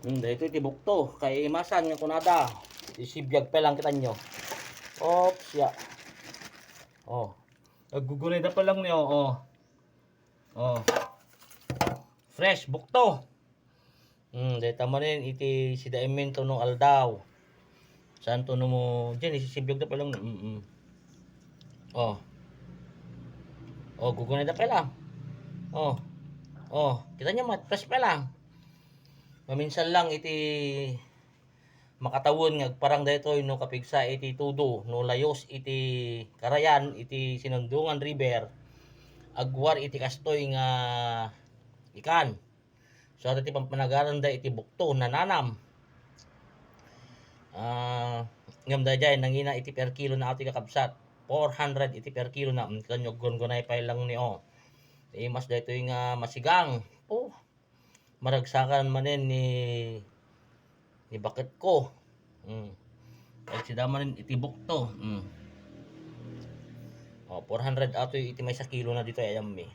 Hmm, dito itibok to. Kay imasan nga kunada. Isibiyag pa lang kita nyo. Oops, ya. Oh. Nagugunay na pa lang niyo, oh. Oh. Fresh, bukto. Hmm, dito mo rin, iti si Daimento nung aldaw. Saan to mo, dyan, isisibiyag na pa lang. Mm -mm. Oh. Oh, gugunay na pa lang. Oh. Oh, kita nyo, fresh pa lang. Maminsan lang iti makatawon nga parang daytoy no kapigsa iti tudo no layos iti karayan iti sinundungan river agwar iti kastoy nga ikan. So ato ti pampanagaran da iti bukto nananam. Ah ngam da jay nangina iti per kilo na ati kakabsat. 400 iti per kilo na Mm, kanyo gungunay pa lang ni o. Eh mas daytoy nga masigang. Oh maragsakan manen ni ni bakit ko. Mm. Kahit si Dama rin itibok to. Mm. Oh, 400 ato iti may sa kilo na dito ayam mi.